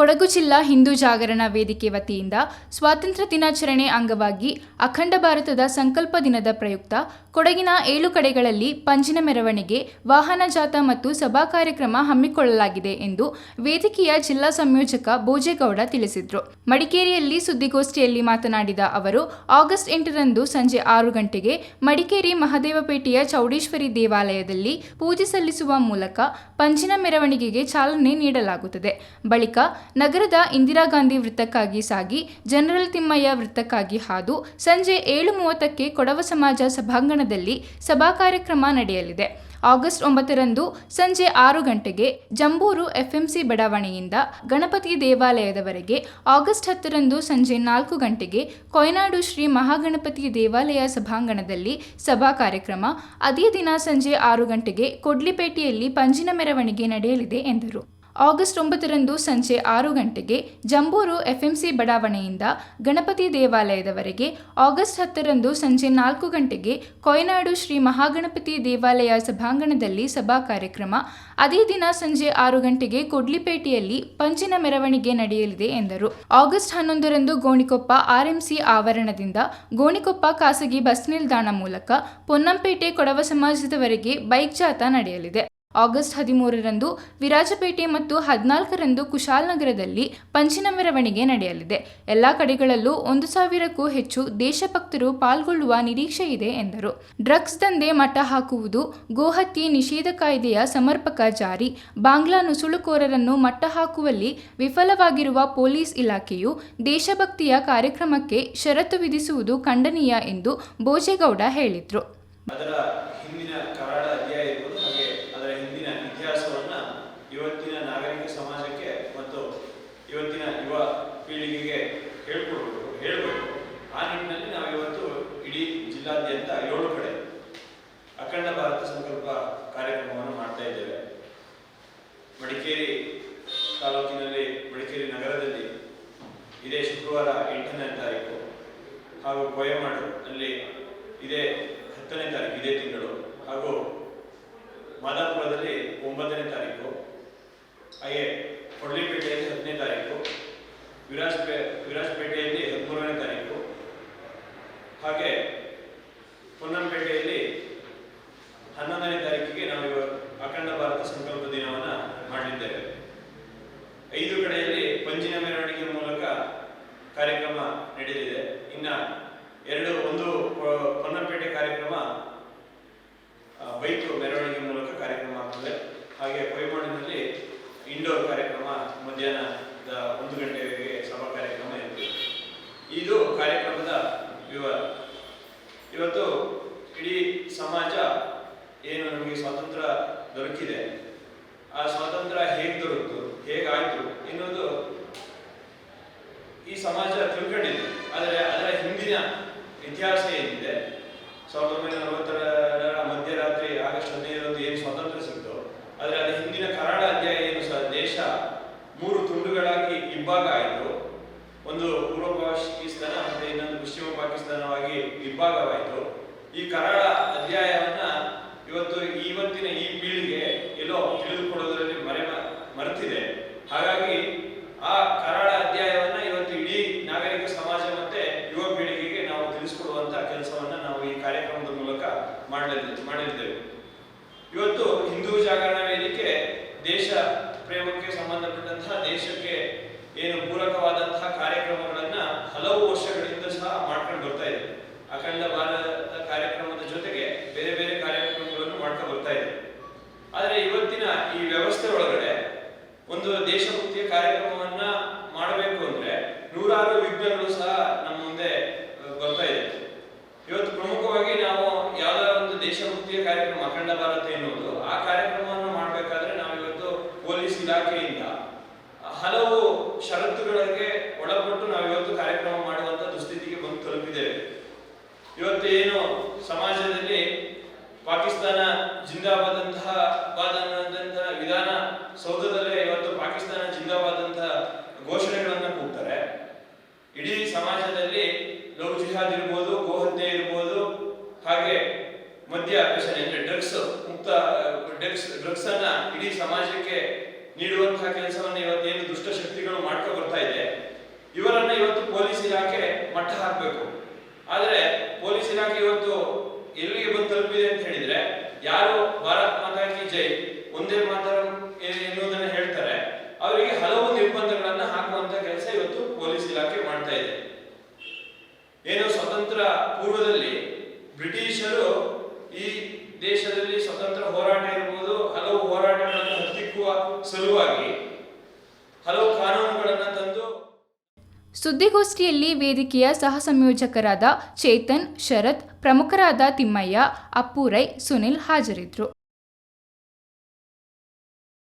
ಕೊಡಗು ಜಿಲ್ಲಾ ಹಿಂದೂ ಜಾಗರಣ ವೇದಿಕೆ ವತಿಯಿಂದ ಸ್ವಾತಂತ್ರ್ಯ ದಿನಾಚರಣೆ ಅಂಗವಾಗಿ ಅಖಂಡ ಭಾರತದ ಸಂಕಲ್ಪ ದಿನದ ಪ್ರಯುಕ್ತ ಕೊಡಗಿನ ಏಳು ಕಡೆಗಳಲ್ಲಿ ಪಂಜಿನ ಮೆರವಣಿಗೆ, ವಾಹನ ಜಾಥಾ ಮತ್ತು ಸಭಾ ಕಾರ್ಯಕ್ರಮ ಹಮ್ಮಿಕೊಳ್ಳಲಾಗಿದೆ ಎಂದು ವೇದಿಕೆಯ ಜಿಲ್ಲಾ ಸಂಯೋಜಕ ಭೋಜೇಗೌಡ ತಿಳಿಸಿದರು. ಮಡಿಕೇರಿಯಲ್ಲಿ ಸುದ್ದಿಗೋಷ್ಠಿಯಲ್ಲಿ ಮಾತನಾಡಿದ ಅವರು, ಆಗಸ್ಟ್ ಎಂಟರಂದು ಸಂಜೆ ಆರು ಗಂಟೆಗೆ ಮಡಿಕೇರಿ ಮಹದೇವಪೇಟೆಯ ಚೌಡೇಶ್ವರಿ ದೇವಾಲಯದಲ್ಲಿ ಪೂಜೆ ಸಲ್ಲಿಸುವ ಮೂಲಕ ಪಂಜಿನ ಮೆರವಣಿಗೆಗೆ ಚಾಲನೆ ನೀಡಲಾಗುತ್ತದೆ. ಬಳಿಕ ನಗರದ ಇಂದಿರಾ ಗಾಂಧಿ ವೃತ್ತಕ್ಕಾಗಿ ಸಾಗಿ, ಜನರಲ್ ತಿಮ್ಮಯ್ಯ ವೃತ್ತಕ್ಕಾಗಿ ಹಾದು, ಸಂಜೆ ಏಳು ಮೂವತ್ತಕ್ಕೆ ಕೊಡವ ಸಮಾಜ ಸಭಾಂಗಣದಲ್ಲಿ ಸಭಾ ಕಾರ್ಯಕ್ರಮ ನಡೆಯಲಿದೆ. ಆಗಸ್ಟ್ ಒಂಬತ್ತರಂದು ಸಂಜೆ ಆರು ಗಂಟೆಗೆ ಜಂಬೂರು ಎಫ್ಎಂಸಿ ಬಡಾವಣೆಯಿಂದ ಗಣಪತಿ ದೇವಾಲಯದವರೆಗೆ, ಆಗಸ್ಟ್ ಹತ್ತರಂದು ಸಂಜೆ ನಾಲ್ಕು ಗಂಟೆಗೆ ಕೊಯ್ನಾಡು ಶ್ರೀ ಮಹಾಗಣಪತಿ ದೇವಾಲಯ ಸಭಾಂಗಣದಲ್ಲಿ ಸಭಾ ಕಾರ್ಯಕ್ರಮ, ಅದೇ ದಿನ ಸಂಜೆ ಆರು ಗಂಟೆಗೆ ಕೊಡ್ಲಿಪೇಟೆಯಲ್ಲಿ ಪಂಜಿನ ಮೆರವಣಿಗೆ ನಡೆಯಲಿದೆ ಎಂದರು. ಆಗಸ್ಟ್ ಒಂಬತ್ತರಂದು ಸಂಜೆ ಆರು ಗಂಟೆಗೆ ಜಂಬೂರು ಎಫ್ಎಂಸಿ ಬಡಾವಣೆಯಿಂದ ಗಣಪತಿ ದೇವಾಲಯದವರೆಗೆ ಆಗಸ್ಟ್ ಹತ್ತರಂದು ಸಂಜೆ ನಾಲ್ಕು ಗಂಟೆಗೆ ಕೊಯ್ನಾಡು ಶ್ರೀ ಮಹಾಗಣಪತಿ ದೇವಾಲಯ ಸಭಾಂಗಣದಲ್ಲಿ ಸಭಾ ಕಾರ್ಯಕ್ರಮ. ಅದೇ ದಿನ ಸಂಜೆ ಆರು ಗಂಟೆಗೆ ಕೊಡ್ಲಿಪೇಟೆಯಲ್ಲಿ ಪಂಚಿನ ಮೆರವಣಿಗೆ ನಡೆಯಲಿದೆ ಎಂದರು. ಆಗಸ್ಟ್ ಹನ್ನೊಂದರಂದು ಗೋಣಿಕೊಪ್ಪ ಆರ್ಎಂಸಿ ಆವರಣದಿಂದ ಗೋಣಿಕೊಪ್ಪ ಖಾಸಗಿ ಬಸ್ ನಿಲ್ದಾಣ ಮೂಲಕ ಪೊನ್ನಂಪೇಟೆ ಕೊಡವ ಸಮಾಜದವರೆಗೆ ಬೈಕ್ ಜಾಥಾ ನಡೆಯಲಿದೆ. ಆಗಸ್ಟ್ ಹದಿಮೂರರಂದು ವಿರಾಜಪೇಟೆ ಮತ್ತು ಹದಿನಾಲ್ಕರಂದು ಕುಶಾಲನಗರದಲ್ಲಿ ಪಂಚಿನ ಮೆರವಣಿಗೆ ನಡೆಯಲಿದೆ. ಎಲ್ಲ ಕಡೆಗಳಲ್ಲೂ ಒಂದು ಸಾವಿರಕ್ಕೂ ಹೆಚ್ಚು ದೇಶಭಕ್ತರು ಪಾಲ್ಗೊಳ್ಳುವ ನಿರೀಕ್ಷೆ ಇದೆ ಎಂದರು. ಡ್ರಗ್ಸ್ ದಂಧೆ ಮಟ್ಟ ಹಾಕುವುದು, ಗೋಹತ್ಯೆ ನಿಷೇಧ ಕಾಯ್ದೆಯ ಸಮರ್ಪಕ ಜಾರಿ, ಬಾಂಗ್ಲಾ ನುಸುಳುಕೋರರನ್ನು ಮಟ್ಟ ಹಾಕುವಲ್ಲಿ ವಿಫಲವಾಗಿರುವ ಪೊಲೀಸ್ ಇಲಾಖೆಯು ದೇಶಭಕ್ತಿಯ ಕಾರ್ಯಕ್ರಮಕ್ಕೆ ಷರತ್ತು ವಿಧಿಸುವುದು ಖಂಡನೀಯ ಎಂದು ಭೋಜೇಗೌಡ ಹೇಳಿದರು ಅದರ ಹಿಂದಿನ ಕರಾಳ ಅಧ್ಯಾಯ ಇರ್ಬೋದು ಹಾಗೆ ಅದರ ಹಿಂದಿನ ಇತಿಹಾಸವನ್ನ ಇವತ್ತಿನ ನಾಗರಿಕ ಸಮಾಜಕ್ಕೆ ಮತ್ತು ಇವತ್ತಿನ ಯುವ ಪೀಳಿಗೆಗೆ ಹೇಳ್ಕೊಡ್ಬೇಕು ಹೇಳ್ಬೇಕು ಆ ನಿಟ್ಟಿನಲ್ಲಿ ನಾವು ಇವತ್ತು ಇಡೀ ಜಿಲ್ಲಾದ್ಯಂತ ಏಳು ಕಡೆ ಅಖಂಡ ಭಾರತ ಸಂಕಲ್ಪ ಕಾರ್ಯಕ್ರಮವನ್ನು ಮಾಡ್ತಾ ಇದ್ದೇವೆ. ಮಡಿಕೇರಿ ತಾಲೂಕಿನಲ್ಲಿ, ಮಡಿಕೇರಿ ನಗರದಲ್ಲಿ ಇದೇ ಶುಕ್ರವಾರ ಎಂಟನೇ ತಾರೀಕು ಹಾಗೂ ಕೊಯಮಾಡು ಅಲ್ಲಿ ಇದೇ ಹತ್ತನೇ ತಾರೀಕು, ಇದೇ ತಿಂಗಳು ಹಾಗೂ ಮಾದಾಪುರದಲ್ಲಿ ಒಂಬತ್ತನೇ ತಾರೀಕು, ಹಾಗೆ ಕೊಡ್ಲಿಪೇಟೆಯಲ್ಲಿ ಹತ್ತನೇ ತಾರೀಕು ವಿರಾಜಪೇ ವಿರಾಜಪೇಟೆಯಲ್ಲಿ ಹದಿಮೂರನೇ ತಾರೀಕು, ಹಾಗೆ ಪೊನ್ನಂಪೇಟೆಯಲ್ಲಿ ಹನ್ನೊಂದನೇ ತಾರೀಕಿಗೆ ನಾವು ಅಖಂಡ ಭಾರತ ಸಂಕಲ್ಪ ದಿನವನ್ನು ಮಾಡಿದ್ದೇವೆ ಐದು ಕಡೆಯಲ್ಲಿ ಪಂಜಿನ ಮೆರವಣಿಗೆ ಮೂಲಕ ಕಾರ್ಯಕ್ರಮ ನಡೆಯಲಿದೆ ಇನ್ನ ಎರಡು, ಒಂದು ಪೊನ್ನಂಪೇಟೆ ಕಾರ್ಯಕ್ರಮ ಬೈಕ್ ಮೆರವಣಿಗೆ ಮೂಲಕ ಕಾರ್ಯಕ್ರಮ ಆಗ್ತದೆ. ಹಾಗೆ ಕೊಯ್ಮಾಡಿನಲ್ಲಿ ಇಂಡೋರ್ ಕಾರ್ಯಕ್ರಮ ಮಧ್ಯಾಹ್ನದ ಒಂದು ಗಂಟೆಗೆ ಸಭಾ ಕಾರ್ಯಕ್ರಮ ಇರ್ತದೆ. ಇದು ಕಾರ್ಯಕ್ರಮದ ವಿವರ. ಇವತ್ತು ಇಡೀ ಸಮಾಜ ಏನು ನಮಗೆ ಸ್ವಾತಂತ್ರ್ಯ ದೊರಕಿದೆ. ಆ ಸ್ವಾತಂತ್ರ್ಯ ಹೇಗೆ ದೊರಕಿತು, ಹೇಗಾಯ್ತು ಎನ್ನುವುದು ಈ ಸಮಾಜ ತಿಳ್ಕೊಂಡಿದೆ. ಆದರೆ ಅದರ ಹಿಂದಿನ ಇತಿಹಾಸ ಏನಿದೆ? ಸಾವಿರದ ಒಂಬೈನೂರ ನಲವತ್ತರ ಮಧ್ಯರಾತ್ರಿ ಆಗಸ್ಟ್ ಹದಿನೈದರಂದು ಏನು ಸ್ವಾತಂತ್ರ್ಯ ಸಿಕ್ತು, ಆದರೆ ಅದರ ಹಿಂದಿನ ಕರಾಳ ಅಧ್ಯಾಯ ಏನು ಸಹ ದೇಶ ಮೂರು ತುಂಡುಗಳಾಗಿ ಇಬ್ಬಾಗ ಆಯಿತು. ಒಂದು ಪೂರ್ವ ಸ್ಥಾನ ಪಶ್ಚಿಮ ಪಾಕಿಸ್ತಾನವಾಗಿ ವಿಭಾಗವಾಯಿತು. ಈ ಕರಾಳ ಅಧ್ಯಾಯವನ್ನ ಇವತ್ತು ಇವತ್ತಿನ ಈ ಪೀಳಿಗೆ ಎಲ್ಲೋ ತಿಳಿದುಕೊಡೋದ್ರಲ್ಲಿ ಮರೆ ಮರೆತಿದೆ. ಹಾಗಾಗಿ ಆ ಕರಾಳ ಅಧ್ಯಾಯವನ್ನ ಇವತ್ತು ಇಡೀ ನಾಗರಿಕ ಸಮಾಜ ಮತ್ತೆ ಯುವ ಪೀಳಿಗೆಗೆ ನಾವು ತಿಳಿಸಿಕೊಡುವಂತಹ ಕೆಲಸವನ್ನ ನಾವು ಈ ಕಾರ್ಯಕ್ರಮದ ಮೂಲಕ ಮಾಡಲಿದ್ದೇವೆ ಮಾಡಿದ್ದೇವೆ. ಇವತ್ತು ಹಿಂದೂ ಜಾಗರಣ ವೇದಿಕೆ ದೇಶ ಪ್ರೇಮಕ್ಕೆ ಸಂಬಂಧಪಟ್ಟಂತಹ ದೇಶಕ್ಕೆ ಏನು ಪೂರಕವಾದಂತಹ ಕಾರ್ಯಕ್ರಮಗಳನ್ನ ಹಲವು ವರ್ಷಗಳಿಂದ ಸಹ ಮಾಡ್ಕೊಂಡು ಬರ್ತಾ ಇದೆ ಅಖಂಡ ಭಾರತ ಕಾರ್ಯಕ್ರಮದ ಜೊತೆಗೆ ಬೇರೆ ಬೇರೆ ಕಾರ್ಯಕ್ರಮಗಳನ್ನು ಮಾಡ್ತಾ ಬರ್ತಾ ಇದೆ. ಆದರೆ ಇವತ್ತಿನ ಈ ವ್ಯವಸ್ಥೆ ಒಳಗಡೆ ಒಂದು ದೇಶಭಕ್ತಿಯ ಕಾರ್ಯಕ್ರಮವನ್ನ ಮಾಡಬೇಕು ಅಂದ್ರೆ ನೂರಾರು ವಿಘ್ನಗಳು ಸಹ ನಮ್ಮ ಮುಂದೆ ಬರ್ತಾ ಇದೆ. ಇವತ್ತು ಪ್ರಮುಖವಾಗಿ ನಾವು ಯಾವ್ದಾರ ಒಂದು ದೇಶಭಕ್ತಿಯ ಕಾರ್ಯಕ್ರಮ, ಅಖಂಡ ಭಾರತ ಎನ್ನುವುದು, ಆ ಕಾರ್ಯಕ್ರಮವನ್ನು ಮಾಡಬೇಕಾದ್ರೆ ನಾವು ಇವತ್ತು ಪೊಲೀಸ್ ಇಲಾಖೆಯಿಂದ ಹಲವು ಷರತ್ತುಗಳಿಗೆ ಒಳಪಟ್ಟು ನಾವು ಇವತ್ತು ಕಾರ್ಯಕ್ರಮ ಇವತ್ತು ಸಮಾಜದಲ್ಲಿ ಪಾಕಿಸ್ತಾನ ಜಿಂದಾಬಾದ್ ಅಂತಹ ವಿಧಾನ ಸೌಧದಲ್ಲೇ ಇವತ್ತು ಪಾಕಿಸ್ತಾನ ಜಿಂದಾಬಾದ್ ಅಂತ ಘೋಷಣೆಗಳನ್ನ ಕೂಗ್ತಾರೆ. ಇಡೀ ಸಮಾಜದಲ್ಲಿ ಲವ್ ಜಿಹಾದ್ ಇರ್ಬೋದು, ಗೋಹತ್ಯೆ ಇರ್ಬೋದು, ಹಾಗೆ ಮದ್ಯ ವ್ಯಸನೆ ಅಂದ್ರೆ ಡ್ರಗ್ಸ್ ಮುಕ್ತ ಡ್ರಗ್ಸ್ ಡ್ರಗ್ಸ್ ಅನ್ನ ಇಡೀ ಸಮಾಜಕ್ಕೆ ನೀಡುವಂತಹ ಕೆಲಸವನ್ನು ಇವತ್ತೇನು ದುಷ್ಟಶಕ್ತಿಗಳು ಮಾಡ್ಕೊ ಬರ್ತಾ ಇದೆ ಇವರನ್ನ ಇವತ್ತು ಪೊಲೀಸ್ ಇಲಾಖೆ ಮಟ್ಟ ಹಾಕಬೇಕು ಆದರೆ ಪೊಲೀಸ್ ಇಲಾಖೆ ಇವತ್ತು ಎಲ್ಲಿಗೆ ಬಂದು ತಲುಪಿದೆ ಅಂತ ಹೇಳಿದ್ರೆ ಯಾರು ಭಾರತ್ ಮಾತಾ ಕಿ ಜೈ. ಒಂದೇ ಮಾತರ ಎನ್ನುವುದನ್ನು ಹೇಳ್ತಾರೆ. ಅವರಿಗೆ ಹಲವು ನಿರ್ಬಂಧಗಳನ್ನು ಹಾಕುವಂತ ಕೆಲಸ ಇವತ್ತು ಪೊಲೀಸ್ ಇಲಾಖೆ ಮಾಡ್ತಾ ಇದೆ. ಏನು ಸ್ವತಂತ್ರ ಪೂರ್ವದಲ್ಲಿ ಬ್ರಿಟಿಷರು ಈ ದೇಶದಲ್ಲಿ ಸ್ವತಂತ್ರ ಹೋರಾಟ ಇರಬಹುದು ಹಲವು ಹೋರಾಟಗಳನ್ನು ಹತ್ತಿಕ್ಕುವ ಸಲುವಾಗಿ ಹಲವು ಕಾನೂನುಗಳನ್ನು ತಂದು ಸುದ್ದಿಗೋಷ್ಠಿಯಲ್ಲಿ ವೇದಿಕೆಯ ಸಹ ಸಂಯೋಜಕರಾದ ಚೇತನ್, ಶರತ್, ಪ್ರಮುಖರಾದ ತಿಮ್ಮಯ್ಯ, ಅಪ್ಪುರೈ, ಸುನಿಲ್ ಹಾಜರಿದ್ದರು.